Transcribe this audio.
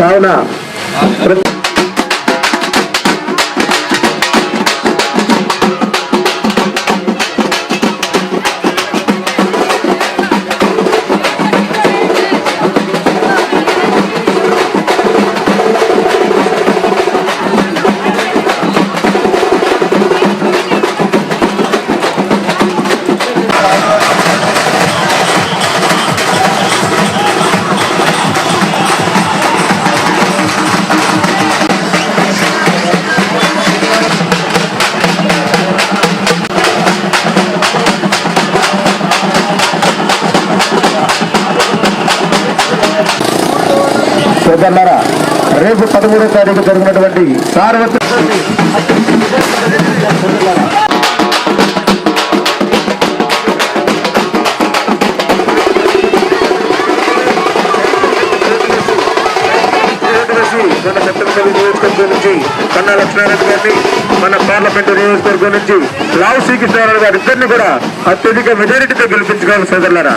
కావున సోదరులారా రేపు పదమూడో తారీఖు జరిగినటువంటి సార్వత్రిక మన చట్టసభ నియోజకవర్గం నుంచి కన్నా లక్ష్మీనారాయణ గారిని మన పార్లమెంటు నియోజకవర్గం నుంచి లావు శ్రీకృష్ణారాయణ గారి ఇద్దరిని కూడా అత్యధిక మెజారిటీతో గెలిపించుకోవాలి సోదరులారా.